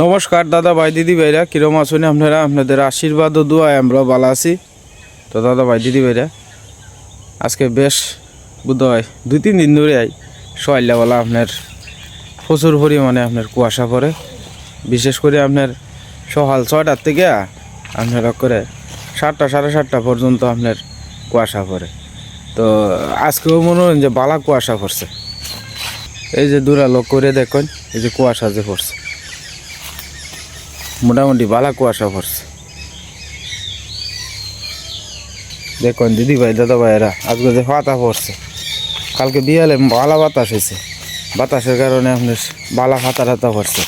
নমস্কার, দাদা ভাই, দিদি ভাইরা, কিরম আছেন আপনারা? আপনাদের আশীর্বাদ ও দোয়ায় আমরা ভালো আছি। তো দাদা ভাই, দিদি ভাইরা, আজকে বেশ বোধ হয় দুই তিন দিন ধরে আই সকালবেলা আপনার প্রচুর পরিমাণে আপনার কুয়াশা পড়ে। বিশেষ করে আপনার সকাল ছয়টার থেকে আপনার করে সাতটা, সাড়ে সাতটা পর্যন্ত আপনার কুয়াশা পড়ে। তো আজকেও মনে হয় যে বালা কুয়াশা পড়ছে। এই যে দূরা লোক করে দেখুন, এই যে কুয়াশা যে পড়ছে। মোটামুটি বালা কুয়াশা পড়ছে। দেখুন দিদি ভাই দাদা ভাইয়েরা আজকে যে পাতা পড়ছে, কালকে বিয়ালে বালা বাতাস হয়েছে। বাতাসের কারণে আপনার বালা ফাতা টাতা পড়ছে।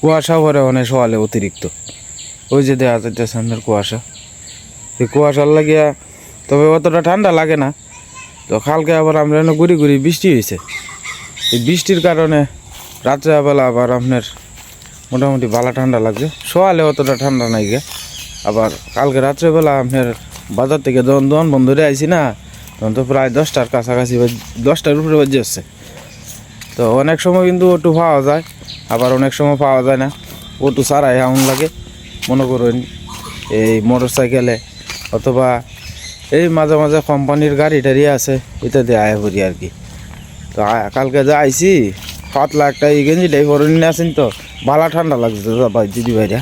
কুয়াশা পরে অনেক সকালে অতিরিক্ত। ওই যে দেখা যাচ্ছে আপনার কুয়াশা। কুয়াশার লাগিয়া তবে অতটা ঠান্ডা লাগে না। তো কালকে আবার আমরা ঘুরি ঘুরি বৃষ্টি হয়েছে এই বৃষ্টির কারণে রাত্রেবেলা আবার আপনার মোটামুটি ভালো ঠান্ডা লাগছে। সকালে অতটা ঠান্ডা নাই গে। আবার কালকে রাত্রেবেলা আপনার বাজার থেকে যখন দোকান বন্ধ করে আইছি না, তখন তো প্রায় দশটার কাছাকাছি দশটার উপরে বাজে আসছে। তো অনেক সময় কিন্তু ওটু পাওয়া যায়, আবার অনেক সময় পাওয়া যায় না। ওটু সারাই এমন লাগে। মনে করুন এই মোটর সাইকেলে অথবা এই মাঝে মাঝে কোম্পানির গাড়ি টাড়ি আছে এটা দিয়ে আয় করি আর কি। তো কালকে যা আইছি পাতলা একটা এই গেঞ্জিটাই পরে নিয়ে আসেন তো ভালো ঠান্ডা লাগছে ভাই দিদি ভাইরা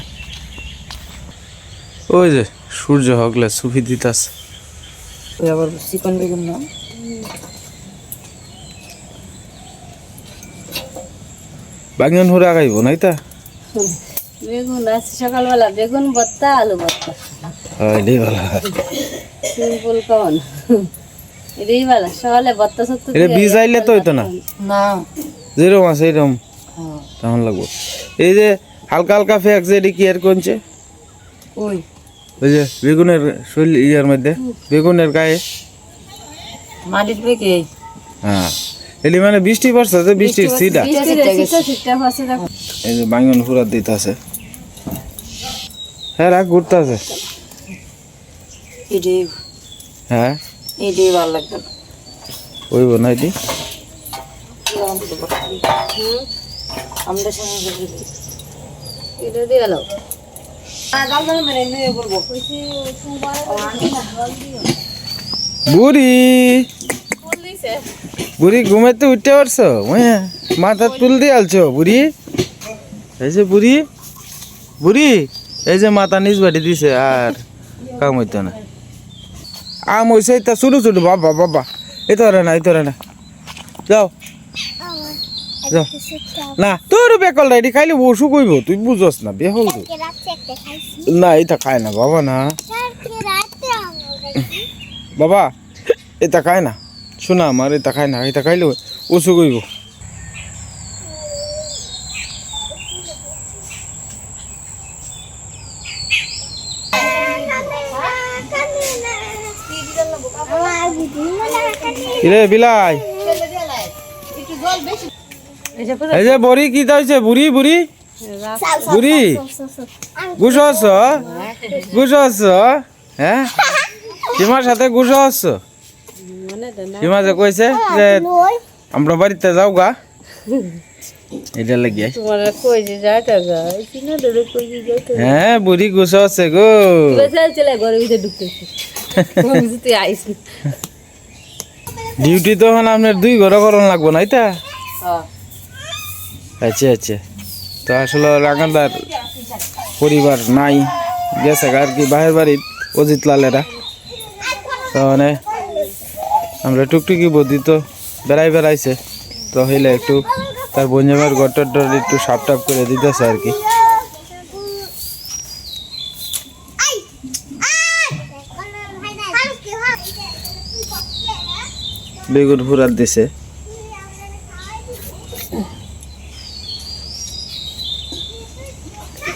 ওই যে সূর্য হগলে সুফি দিতাস আবার চিকন বেগুন না? বাঙন হুরা খাইব নাই তা বেগুন আছে সকালবেলা বেগুন ভর্তা আলু ভর্তা। এটাই ভালো সিম্পল কমন। এটাই ভালো সকালে ভর্তা সত্য এটা বীজ আইলে তো হইতো না? না। যেরকম আছে এরকম হ্যাঁ, তেমন লাগবো। এই যে হালকা হালকা ফেক যে এটি কি আর কোনছে? ওই। ওই যে বেগুনের শৈল ইয়ার মধ্যে বেগুনের গায়ে। মাটির পেকে। হ্যাঁ। এলি মানে বৃষ্টি পড়ছে যে বৃষ্টির দেখো। এই যে বাঙ্গন ফুরাত দিতেছে। হ্যাঁ রাখ ঘুরতেছে এটি হ্যাঁ? এটি? ভালো দিয়ে বুড়ি! বুড়ি ঘুমাইতে উঠতে পারছ? মায়া মাথা তুল দিয়ে আলছো বুড়ি। এই যে বুড়ি। বুড়ি! এই যে মাথা নিজ বাড়ি দিছে আর কাম হইতো না। আম হইছে তা ছোটো ছোটো বাবা বাবা। এই তো না এই তো না। যাও। যাও। না তোর বেকল এটি খাইলে বসু কইব তুই বুঝস না বেহল না এটা খায় না বাবা না। বাবা এটা খায় না। শোনা আমার এটা খায় না এটা খাইলে ওষু কইব। কিরে বিলাই? এই যে বড়ি কি হয়েছে বুড়ি বুড়ি? বুড়ি? গুছ আছ? গুছ আছ? হ্যাঁ? সীমার সাথে গুছ আছ? সীমা যে কইছে যে আমরা বাড়িতে যাও গা। এটা যাইতে হ্যাঁ বুড়ি গুছ আছে গো। চলে চলে ঘরের ভিতরে ঢুকতেছি। তুই আইস। ডিউটি তো এখন আপনার দুই ঘর করণ লাগবো না এটা আচ্ছা আচ্ছা। তো আসলে রাঙাদার পরিবার নাই গেছে আর কি বাহের বাড়ির অজিত লালেরা। তো মানে আমরা টুকটুকি বদি তো বেড়াই বেড়াইছে। তো হইলে একটু তার বঞ্জামের গটর টর একটু সাপ টাপ করে দিতেছে আর কি। বেগুন ফুরাত দিছে।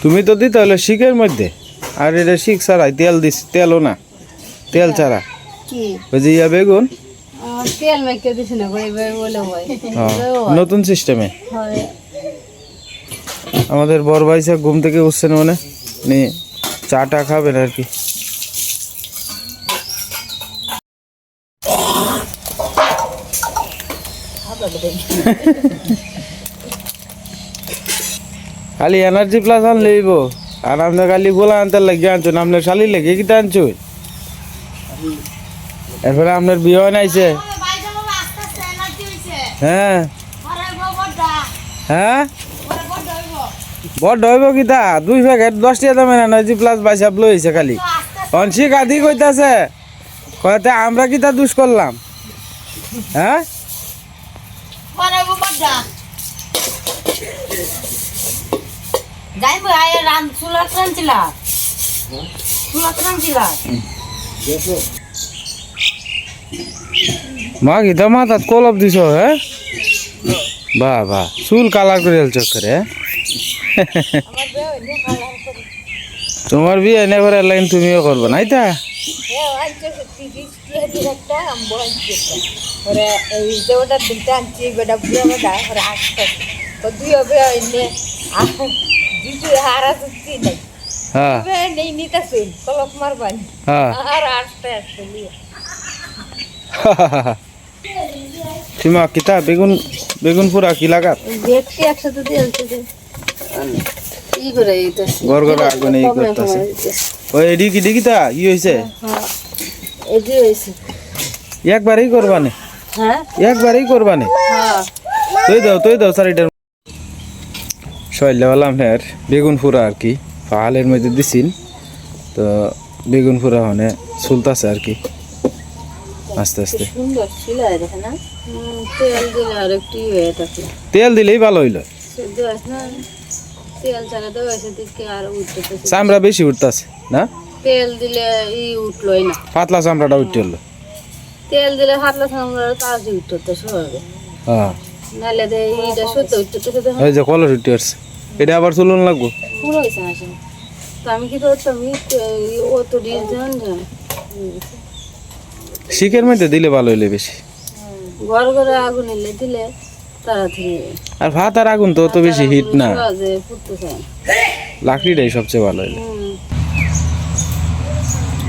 তুমি তো দিতে হলে শিখের মধ্যে। আর এটা শিখ ছাড়াই তেল দিস তেলও না তেল ছাড়া। যে ইয়া বেগুন। তেল দিছি না বলে নতুন সিস্টেমে। আমাদের বড় ভাই ঘুম থেকে উঠছেন মানে চাটা খাবেন আর কি। খালি এনার্জি প্লাস আনলেইব আর আপনার খালি গোলা আনতে লাগে, আনছেন। আপনার শালি লেগে কি আনছো এরপরে আপনার বিয়ে নাইছে হ্যাঁ। হ্যাঁ? বড় হইব কিতা দুই প্যাকেট দশ টাকা দামের এনার্জি প্লাস বাইসাপ লইছে খালি। অনসি কাদি কইতাছে। কয়তে আমরা কিতা দুষ করলাম? হ্যাঁ? যাইব আয় রান চুলাত রানছিলা চুলাত রানছিলা মা কিতা মাথাত কলপ দিছ হ্যাঁ বাহ বাহ চুল কালার করে এলছ করে তোমার বিয়ে এনে করে লাইন তুমিও করব নাই তা ওটা দুইটা আনছি বেটা বুড়া বেটা ওরা আসতে তো দুই হবে এনে দুটো হারা চুক্তি নাই। হ্যাঁ। নেই নিতে শুন কলক মারবানি। হ্যাঁ। আর আসতে আসতে নিয়ে সীমা কিতা বেগুন বেগুন পুরা কি লাগাত? দেখতে একসাথে দিয়ে আনছে ই করে আগুনে ই করতেছে। ওই দিকিতা ই হ্যাঁ এই যে হয়েছে একবারই করবানে। হ্যাঁ? একবারই করবানে? হ্যাঁ। তুই দাও তুই দাও চারিটার শৈলওয়ালা আপনার বেগুন ফুরা আর কি পাহালের মধ্যে দিছিন তো বেগুন ফুরা মানে চুলতাছে আর কি আস্তে আস্তে। তেল হয়ে থাকে। তেল দিলেই ভালো হইল। চামড়া বেশি উঠতাছে না? তেল দিলে ই উঠলোই না। পাতলা চামড়াটা উঠতে হলো তেল দিলে হাতলা সামলার কাজ উঠতে সহজে হ্যাঁ। নাহলে দে এইটা সত্য উঠতে তো ওই যে কলর উঠতে আসছে এটা আবার চলুন লাগবো? পুরো হয়েছে না সে। তো আমি কি করতাম ই ও তো যান শিখের মধ্যে দিলে ভালো হইলে বেশি। ঘর ঘরে আগুন এলে দিলে তাড়াতাড়ি আর ভাত আর আগুন তো অত বেশি হিট না। লাকড়িটাই সবচেয়ে ভালো হইলে।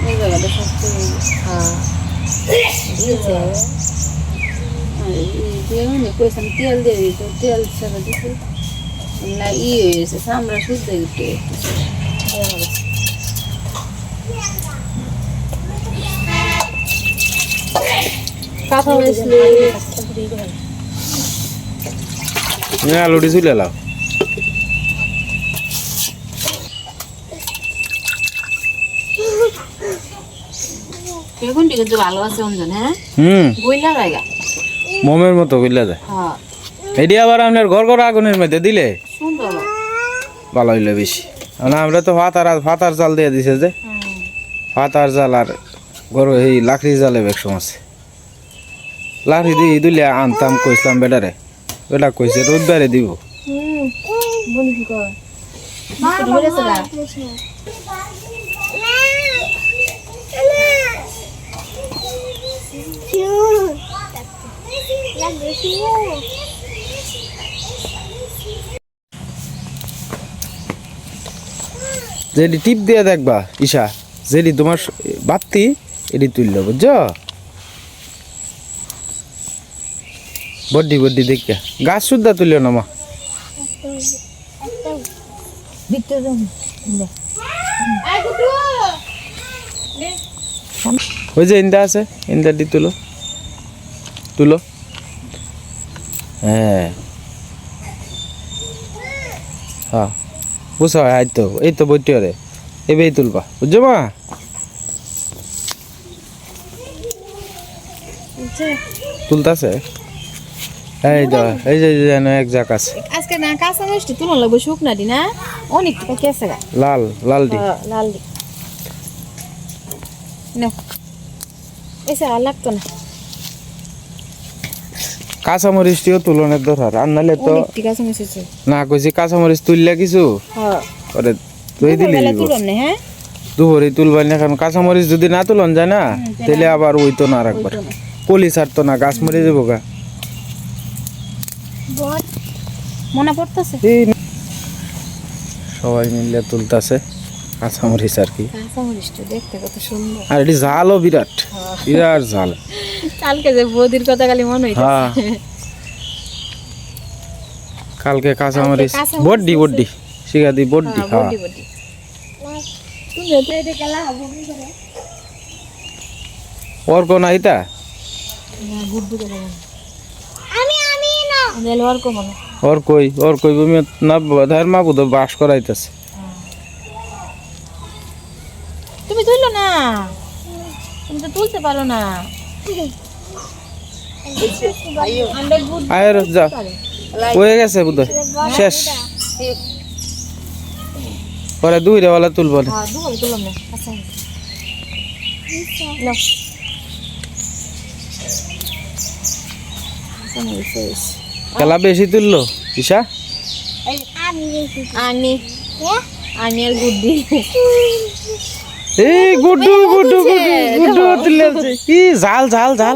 এই জায়গাটা সবচেয়ে হ্যাঁ। দিয়েছে আর এই যে মানে কইসাম তেল দিয়ে দিত তেল ছাড়া দিছে না ই হয়ে গেছে সামরা শুদ্ধ উঠে কাঁথা হয়েছিল আলুটি চুলে লাও বেগুনটি কিন্তু ভালো আছে অঞ্জন হ্যাঁ? হুম। বইলা জায়গা মোমের মতো কইলা যায়। হ্যাঁ। এটি আবার আপনার ঘর ঘর আগুনের মধ্যে দিলে? সুন্দর। ভালো হইলে বেশি। মানে আমরা তো ভাতার ভাতার জাল দিয়ে দিছে যে। ভাতার জাল আর গরু এই লাকড়ি জালে এক সমস্যা। লাকড়ি দিয়ে দিলে আনতাম কইছিলাম বেটারে। বেটা কইছে রোদবারে দিব। বলি কি কর যেটি টিপ দিয়ে দেখবা, ঈশা। যেটি তোমার বাত্তি এটি তুললো, বুঝছ? বড্ডি বড্ডি দেখিয়া গাছ শুদ্ধা তুলিও না, মা? ওই যে ইন্দা আছে ইন্দা দি তুলো। তুলো। হ্যাঁ। হ্যাঁ। বুঝছ? এই তো এই তো বইটি রে এবেই তুলবা। বুঝছ মা? তুলতাছে? এই তো এই যে যেন এক জাক আছে। আজকে না কাঁচা মিষ্টি তুলন লাগবে শুকনা দি না? অনেক টাকা কেসে গা। লাল লাল দি। নো এসে আর লাগতো না। কাঁচামরিচটিও তুলনের দরকার আর নাহলে তো না কইছি কাঁচামরিচ তুললে কিছু? হ্যাঁ। ওরে তুই দিলি হ্যাঁ? দুপুরে তুলবাই না কারণ কাঁচামরিচ যদি না তুলন যায় না তাহলে আবার ওই তো না। রাখবার কলি ছাড়তো না গাছ মরে যাব গা। মনে পড়তেছে? সবাই মিলে তুলতাছে কাঁচামরিচ আর কি। কাঁচামরিচটা দেখতে কত সুন্দর। আর এটি ঝালও বিরাট বিরাট ঝাল। কালকে যে বৌদির কথা খালি মনে হইতো হ্যাঁ। কালকে কাঁচামরিচ কাঁচামরিচ বড্ডি বড্ডি। শিখা দি বড্ডি হ্যাঁ করে। ওর কোন আইতা ওর কই ওর কই বমি না ধার মা বুধ বাস করাইতেছে। তুমি তুললো না? তুমি তো তুলতে পারো না। আয়ের যা। হয়ে গেছে বুধ শেষ। পরে দুই তুলব না। হ্যাঁ না আচ্ছা নাও খেলা বেশি তুললো ঈশা? আনি আনি আর গুড্ডি এই গুড্ডু গুড্ডু গুড্ডু তুলে ই ঝাল ঝাল ঝাল।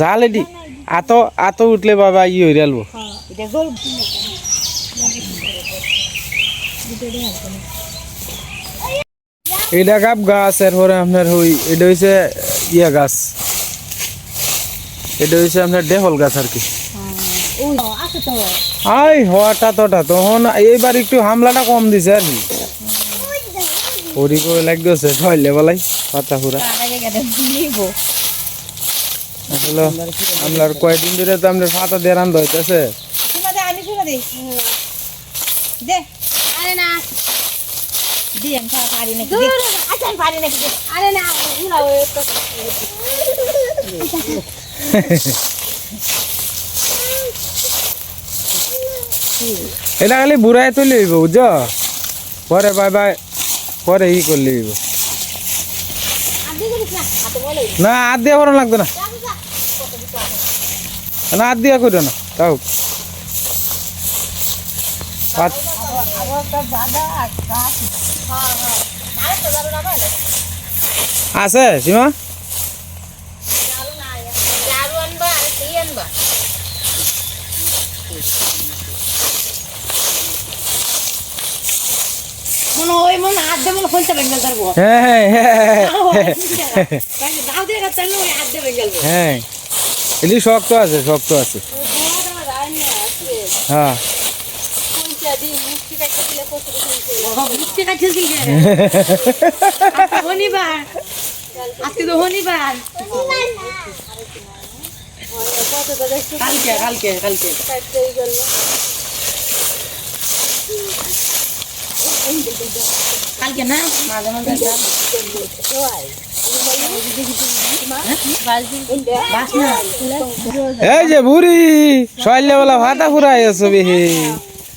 ঝাল এডি। আত আত উঠলে বাবা ই হয়ে গেল এটা জল গাব গাছ এরপরে আপনার ওই এটা হইছে ইয়া গাছ। এটা হইছে আপনার ডেহল গাছ আর কি। আই হওয়াটা তোটা তখন এইবার একটু হামলাটা কম দিছে আর কি। ওরি করে লাগতেছে ছয়লে বলাই পাতা পুরা আসলে আমলার কয়দিন ধরে তো আমাদের পাতা দিয়ে রান্ধ হইতেছে। এটা খালি বুড়াই তুলি বুঝছ? পরে বাই বাই। পরে ই করলে না, আর দিয়া করানো লাগতো না। না, আর দিয়া করো না। তাও। আছে, সীমা দারু আনবা আর কি আনবা মনে ওই মনে হাত দিয়ে মনে বেঙ্গল হ্যাঁ হ্যাঁ হ্যাঁ দাও দিয়ে গেছে ওই হাত দিয়ে বেঙ্গল হ্যাঁ। এলি শক্ত আছে শক্ত আছে। হ্যাঁ আজকে তো শনিবার। কালকে কালকে কালকে। কালকে না মাঝে মাঝে এই যে ভাতা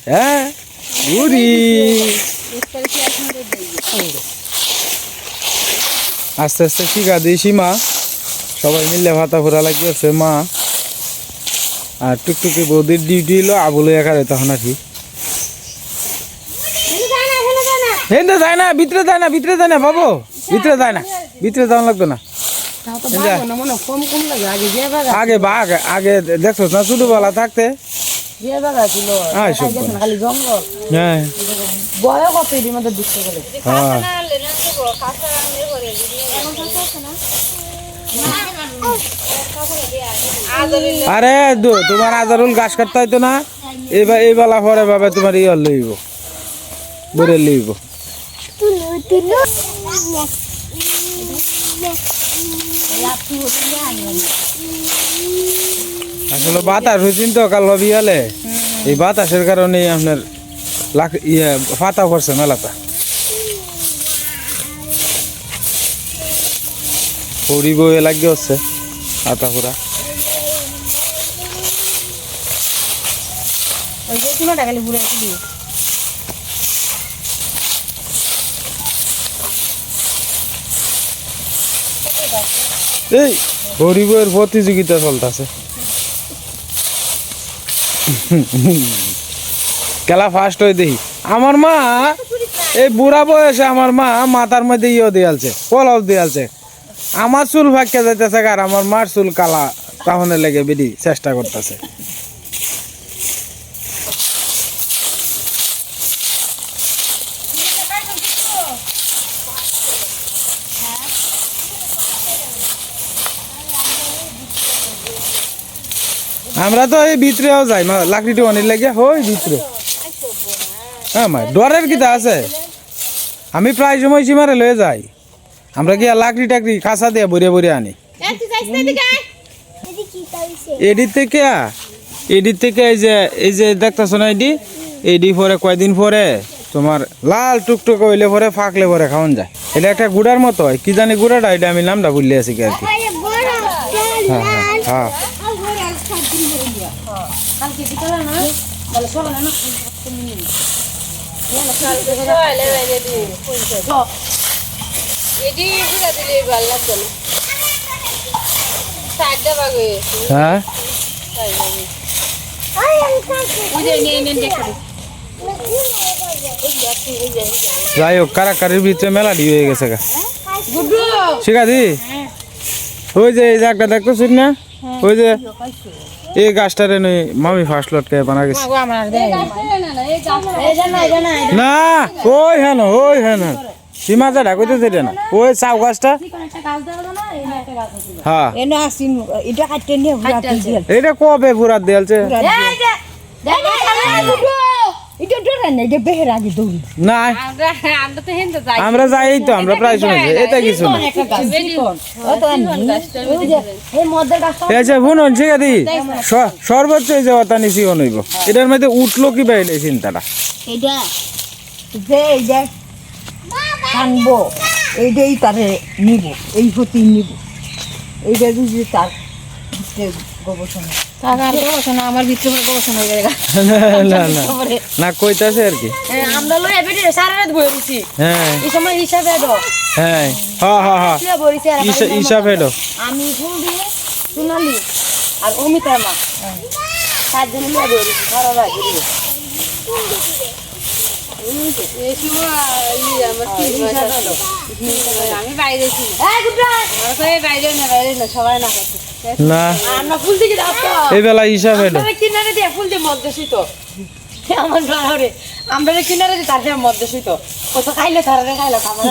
হ্যাঁ? আস্তে আস্তে দিয়েছি মা সবাই মিলে ভাতা ফুরা লাগিয়েছে মা। আর টুকটুকি বৌদির ডিউটি হলো আবুলে একারে তখন আর কি। হেন্দে যায় না ভিতরে যায় না ভিতরে যায় না বাবু। ভিতরে যায় না ভিতরে যাওয়া লাগতো না। আগে বাঘ আগে দেখছ না ছোটবেলা থাকতে? হ্যাঁ। হ্যাঁ। আরে দু- তোমার আজারুল গাছ কাটতে হইতো না? এবার এই বেলা পরে বাবা তোমার ইয়ে লইব। বরে লইব। আসলে বাতাস হয়েছিল তো কাল বিয়ালে এই বাতাসের কারণে আপনার ইয়ে ফাতা পড়ছে মেলাটা পড়ি বয়ে লাগিয়ে হচ্ছে আতা পুরা ওই যে আসলি এই হরিবের প্রতিযোগিতা চলতেছে। খেলা ফার্স্ট হয়ে দেখি। আমার মা, এই বুড়া বয়সে আমার মা মাথার মধ্যে ইয়ে দিয়ালছে পলাও দিয়ালছে আমার চুল ভাগ্যে যাইতেছে আর আমার মার চুল কালা, তাহলে লেগে বেরি চেষ্টা করতেছে। আমরা তো এই ভিতরেও যাই মা লাকড়িটা অনেক লাগে হই ভিতরে। হ্যাঁ মা ডরের কিতা আছে? আমি প্রায় সময় সীমারে লয়ে যাই। আমরা কি লাকড়ি টাকড়ি কাঁচা দিয়ে বরিয়ে বরিয়ে আনি। এডির থেকে এডির থেকে এই যে এই যে দেখতেছো না এডি? এডি পরে কয়দিন পরে তোমার লাল টুকটুক হইলে পরে ফাঁকলে পরে খাওয়ান যায়। এটা একটা গুড়ার মতো হয় কি জানি গুড়াটা এটা আমি নামটা ভুলে আছি কি আর কি। হ্যাঁ হ্যাঁ হ্যাঁ কালকে বিকালে না বলে সকালে না এটি ঘুরে দিলে ভালো লাগতো না সাইডটা বাগ হয়ে? যাই হোক কারাকারির ভিতরে মেলাডি হয়ে গেছে গা। ঠিক আছে ওই যে এই জায়গাটা দেখতেছি না ওই যে এই গাছটারে নই মামি ফার্স্ট লটকে বানা গেছে না না এই গাছ এই জানা এই জানা না ওই হ্যাঁ না ওই হ্যাঁ না সীমা যা কইতেছে এটা না ওই চাও গাছটা একটা একটা হ্যাঁ এটা কবে পুরা দেলছে এই দেখ এটা ডরে না এটা বেহের আগে দৌড়ি। না। আমরা তো যাই। আমরা যাই তো আমরা প্রায় শুনেছি এটা কিছু না। এই যে শুনুন ঠিক আছে সর্বোচ্চ এই যে অতা নিচি অনইব এটার মধ্যে উঠল কি বাইলে চিন্তাটা এটা যে এই যে টানবো এইটাই তারে নিব এই হতেই নিব। এইটা যদি তার গবেষণা আমার ভিতরে গবেষণা হয়ে গেছে না না না কইতাছে আর কি। আমরা লই এবিডি সারা রাত বই হ্যাঁ। এই সময় হিসাবে দাও হ্যাঁ হ্যাঁ হ্যাঁ হ্যাঁ লিয়া বইছি আর ইসা- ইসাব হেডো আমি ফুল দিয়ে সোনালি আর অমিতা মা। চারজনে সারা রাত আমি বাইরে বাইরে না বাইরে না সবাই না না। আমরা ফুল দিকে যাব এই বেলা ইসাব হেডো আমরা কিনারে দিয়ে ফুল দিয়ে মধ্যে শুইত আমার ঘরে আমরা যে কিনারে দিয়ে তার দিয়ে শুইত কত খাইলে তারা খাইলো খাবার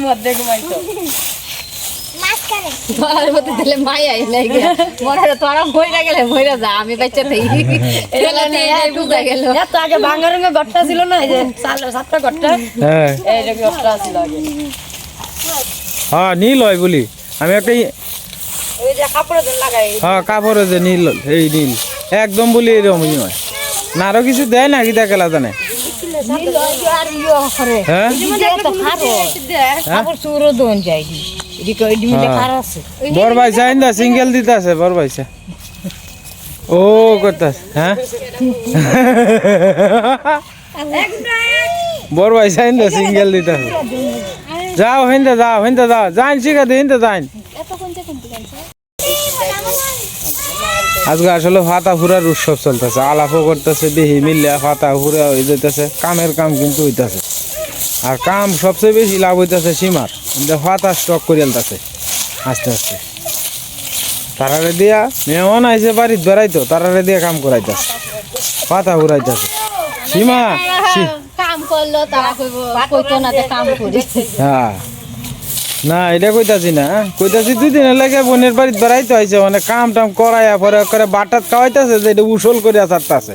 মধ্যে দিলে মাই আই নাই গে। তোরা মইরা গেলে মইরা যা আমি বাচ্চা থাকি। এলা নেই বুঝা গেল। এত আগে ভাঙা রঙের ঘরটা ছিল না এই যে চাল- সাতটা ঘরটা। হ্যাঁ। এই যে ঘরটা ছিল আগে। হ্যাঁ নীল হয় বলি। আমি একটা ই- ওই যে কাপড় লাগাই হ্যাঁ যে নীল এই নীল। একদম বলি এরকমই হয় না আরও কিছু দেয় না কি দেখেলা জানে হ্যাঁ তো খারো। কাপড় চুরো দোন যাই এদিকে ওই ডিমিলে হ্যাঁ। খার আছে। সিঙ্গেল বর ভাইসা ও করতাস হ্যাঁ? বর ভাইসা ইন্দা সিঙ্গেল দিতাছে যাও, হিন্দা যাও হিন্দা যাও। যাইন শিখা দি হিন্দা যাইন। আজকে আসলে ফাতা ফুরার উৎসব চলতেছে। আলাপও করতেছে বেহি মিল্লা ফাতা ফুরা হয়ে যেতেছে কামের কাম কিন্তু হইতাছে। আর কাম সবচেয়ে বেশি লাভ হইতেছে সীমার। কিন্তু ফাতা স্টক করে আলতাছে আস্তে আস্তে। তারারে দিয়া মেহমান আইসে বাড়িতে বেড়াইতো তারারে দিয়া কাম করাইতাছে। পাতা ঘুরাইতাছে সীমা কাম করল তারা কইব কইতো না যে কাম করি। হ্যাঁ। না এটা কইতাছি না কইতাছি দুই দিনের লাগে বোনের বাড়িতে বেড়াইতে আইছে মানে কাম টাম করাইয়া পরে করে বাটাত খাওয়াইতাছে যে এটা উসল করিয়া ছাড়তাছে।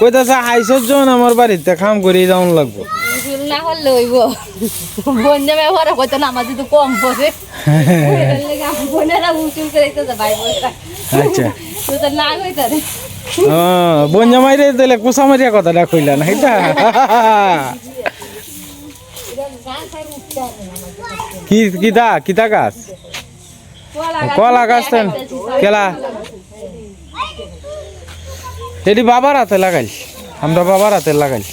কইতাছে আইসর যখন আমার বাড়িতে কাম করে যাওন লাগবো। না করলে হইব। বোন যাবে ওরা কইতো না আমার যদি কম পড়ে। বোনেরা উসুল করে ভাই বোনরা। আচ্ছা। তো না কইতা হ্যাঁ বোন দিলে কুসা মারিয়া কথাটা কইলা না এটা কি, কিতা কিতা গাছ? কলা গাছ কেলা? এটি বাবার হাতে লাগাইল, আমরা বাবার হাতে লাগাইল।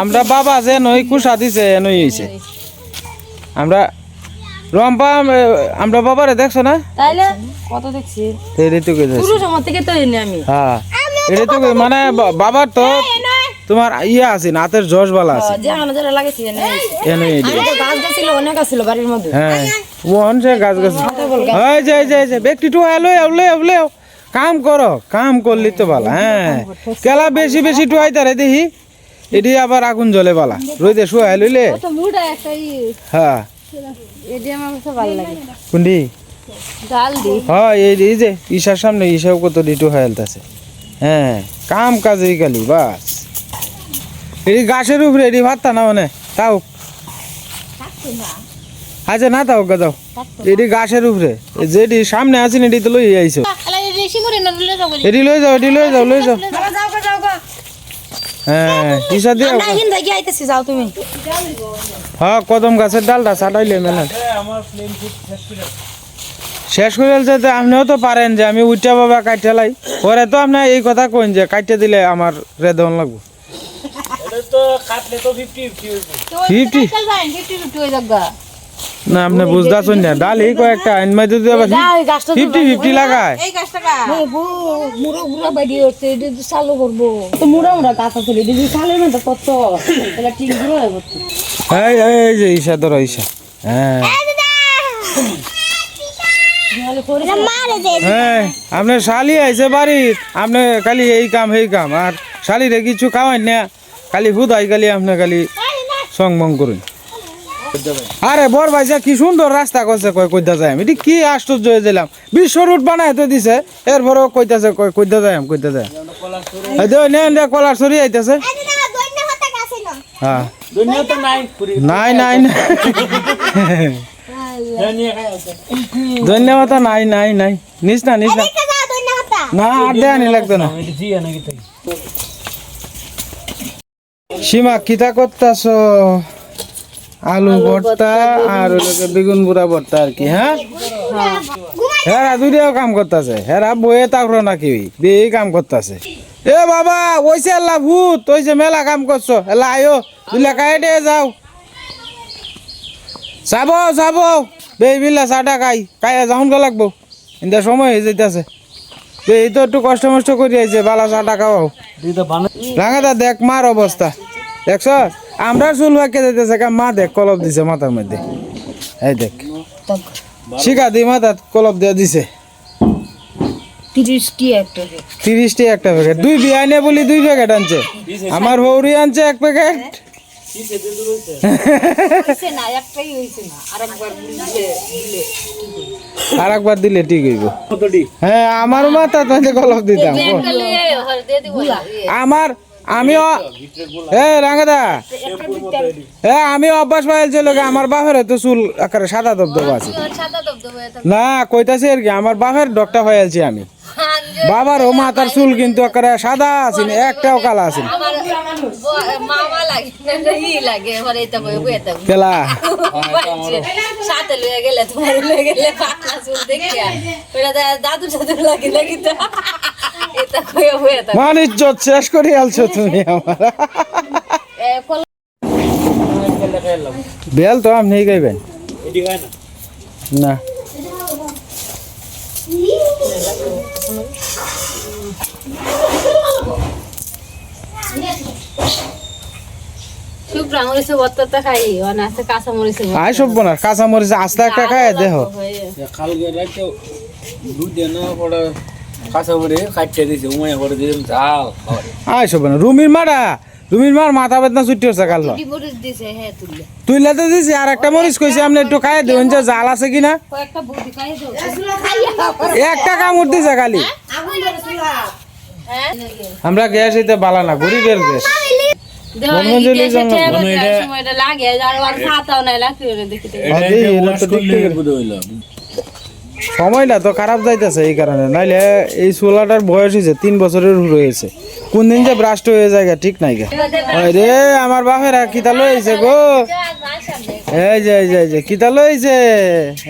আমরা বাবা যে নই কুসা দিছে, নই হইছে। আমরা রম্পা, আমরা বাবারে দেখছ না? কত দেখছি? এই তো কইতাছি পুরো সময় থেকে তো এনে আমি। হ্যাঁ। তো মানে বা- বাবার তো তোমার ইয়ে আছে না জশ বালা আছে। যে আনো যারা লাগাইছি এনে এনে এই যে। তো গাছ গাছ অনেক আছিল বাড়ির মধ্যে। হ্যাঁ। ওহন সে গাছ গাছ এই যে এই যে ব্যক্তি টু এলো এলো এলো কাম করো কাম করলি তো ভালো হ্যাঁ। কেলা বেশি বেশি টুয়াই তারে দেখি। এটি আবার আগুন জ্বলে বালা। রইতে শুয়াই লইলে হ্যাঁ। এডি ডাল দি। হ্যাঁ এই এই যে ঈশার সামনে ঈশাও কত ডিটু হেলথ আছে হ্যাঁ কাম কাজে গালি বাস। এটি গাছের উপরে এটি ভাতটা না মানে তাও আচ্ছা না তাও এটি গাছের উপরে। এই যেটি সামনে এটি তো লই আইছো। এটি লই যাও এটি লই যাও লই যাও। হ্যাঁ ঈশা দিয়ে যাও তুমি। হ্যাঁ কদম গাছের ডালটা ছাটাইলে মেলা শেষ করে যেতে আপনিও তো পারেন যে আমি উঠা বাবা কাটিয়ে লাই। পরে তো আপনি এই কথা কইন যে কাটিয়ে দিলে আমার রেদন লাগবো। না আপনি বুঝতেছেন না ডাল এই কয়েকটা আইনমাই যদি আবার ফিফটি ফিফটি লাগায়। মুড়ো মুড়ো বাড়ি হচ্ছে এটা চালু করব। তো মুড়া মুড়া গাছ আছে দিদি খালে না তো কত এটা ঠিকগুলো এই এই যে ঈশা ধরো ঈশা। হ্যাঁ। হ্যাঁ আপনার শালি আইছে বাড়ি আপনি খালি এই কাম এই কাম। আর শালিরে কিছু খাওয়াই না খালি হুদাই খালি আপনি খালি সংমং করুন। আরে বর ভাইসা কি সুন্দর রাস্তা করছে কয় কইতা যাই এটি কি আশ্চর্য হয়ে দিলাম বিশ্ব রুট বানায় তো দিছে এরপরেও কইতাছে কয় কইতা যাই কইতা যাই এই যে নেন রে কলার সরি আইতাছে। হ্যাঁ। নাই নাই নাই। ধন্যবাদ নাই নাই নাই। নিস না নিস না। না আর দেয়া নি। লাগতো না সীমা কিতা করতাছ? আলু ভর্তা আর বেগুন বুড়া ভর্তা আর কি হ্যাঁ? হেরা দুইটাও কাম করতেছে। হেরা বইয়ে তাকড়ো নাকি? বেই কাম করতেছে। এ বাবা ওইসে আল্লাহ ভূত ওইসে মেলা কাম করছ। এলা আয়ো দুলা কাইটে যাও। যাব যাব। বেই বিল্লা চাটা খাই। খাইয়া যাওন গো লাগবো। ইন্দা সময় হয়ে যাইতেছে। এই তো একটু কষ্ট মষ্ট করে আইছে বালা চাটা খাওয়াও রাঙাদা দেখ মার অবস্থা দেখছ আমরা চুল বাঁকে যাইতেছে কা মা দেখ কলপ দিছে মাথার মধ্যে। এই দেখ। শিখা দি মাথাত কলপ দিয়ে দিছে। তিরিশটি একটা প্যাকেট দুই বিয়াই নে বলি দুই প্যাকেট আনছে। আমার হৌরি আনছে এক প্যাকেট আর একবার দিলে ঠিক হইব। হ্যাঁ আমার মাথাত মধ্যে কলপ দিতাম। আমার আমিও এ রাঙ্গাদা এ আমি অভ্যাস পাইছি লোকে আমার বাপের তো চুল আকারে সাদা দবদব আছে। না কইতাছি আর কি আমার বাপের ডকটা হয়েছি আমি। বাবার ও মাথার চুল কিন্তু একেবারে সাদা আছে একটাও কালা আছে। না। মামা লাগে ই লাগে এবার এটা বই বই এটা কেলা। সাথে লয়ে গেলে তোমার লয়ে গেলে পাতলা চুল দেখিয়া দাদু দাদু লাগে লাগি তো। এটা কইয়া বই এটা মান ইজ্জত শেষ করে আলছো তুমি আমার। বেল তো আপনি গাইবেন? না। আই সব বোনার কাঁচা মরিচ আস্তে একটা খায় দেহ কালকে রাখতে দুধ না পড়া রুমির মারা রুমির মার মাথা বেদনা ছুটি হচ্ছে কাল। দিছে হ্যাঁ আর একটা মরিচ কইছি আপনি একটু খাই দেবেন যে জাল আছে কিনা? কয়েকটা বুদ্ধি খাই দাও একটা কামড় দিছে খালি। আমরা গ্যাস হইতে বালা না গরিবের গ্যাস মনমঞ্জলি জন্য সময়টা লাগে আর আর খাতাও নাই লাগতে দেখি আরে, এলা তো ঠিক ঠিক। হইল সময়টা তো খারাপ যাইতেছে এই কারণে। নাইলে এই চুলাটার বয়স হয়েছে তিন বছরের রয়েছে কোন দিন যে ব্রাস্ট হয়ে যায় গা, ঠিক নাই গা। রে আমার বাপেরা কিতা লইছে গো? এই যে এই যে এই যে কিতা লইছে?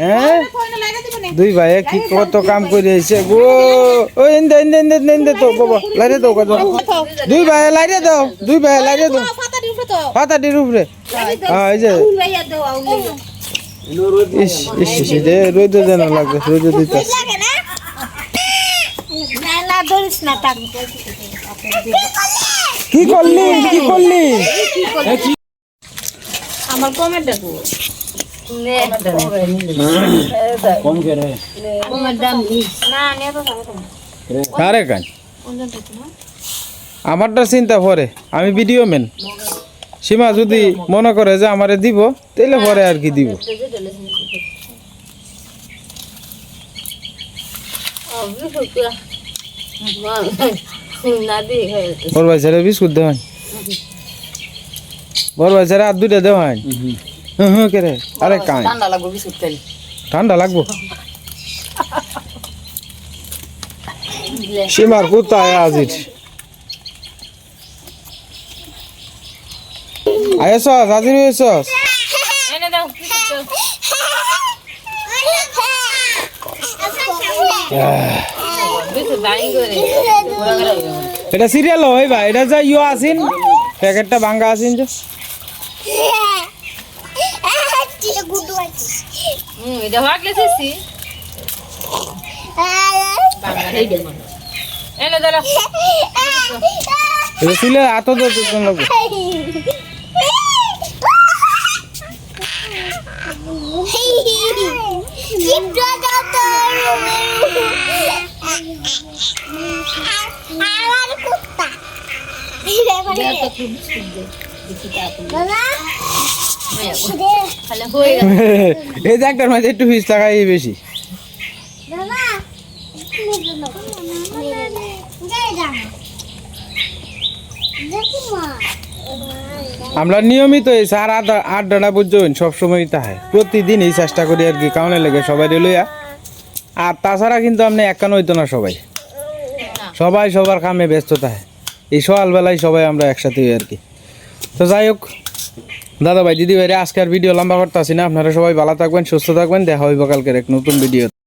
হ্যাঁ? দুই ভাই কি কত কাম করে আইছে গো? ওই ইন্দে ইন্দে ইন্দে ইন্দে তো বাবা লাইরে দাও কত দুই ভাই লাইরে দাও দুই ভাই লাইরে দাও পাতাটির উপরে হ্যাঁ এই যে। ইস ইস ইস দে রোদ যেন লাগবে রোদ দিতে কি করলি? কি করলি? আমার কমেন্ট দেখো কম করে কান? আমারটা চিন্তা পরে আমি ভিডিও মেন সীমা যদি মনে করে যে আমারে দিব তাইলে পরে আর কি দিব? না বড় ভাই স্যারে বিস্কুট দেওয়ান বড় ভাই স্যারে আর দুইটা দেওয়ান হুম কে রে? আরে কাই। ঠান্ডা লাগবে বিস্কুট খাইলে ঠান্ডা লাগবো? সীমার কোথায় আজির? আয়েছস আজির হয়েছস এনে দাও এটা সিরিয়াল হয় ভাই এটা যা ইয়ে আসিন প্যাকেটটা ভাঙ্গা আসিন যে। হুম এটা ভাগলে শেষি এনে দাঁড়া এটা সিলে এত তো লাগবে এই যে একটার মাঝে একটু ফিস বেশি। আমরা নিয়মিত এই সার আট ডানা পর্যন্ত সবসময় তাহে প্রতিদিন এই চেষ্টা করি আর কি কারণে লেগে সবাই লইয়া। আর তাছাড়া কিন্তু আপনি একান হইতো না সবাই। সবাই সবার কামে ব্যস্ত থাকে। এই সকালবেলায় সবাই আমরা একসাথে আর কি। তো যাই হোক, দাদা ভাই, দিদি ভাই আজকের ভিডিও লম্বা করতে আসি না আপনারা সবাই ভালো থাকবেন, সুস্থ থাকবেন। দেখা হইব কালকের এক নতুন ভিডিও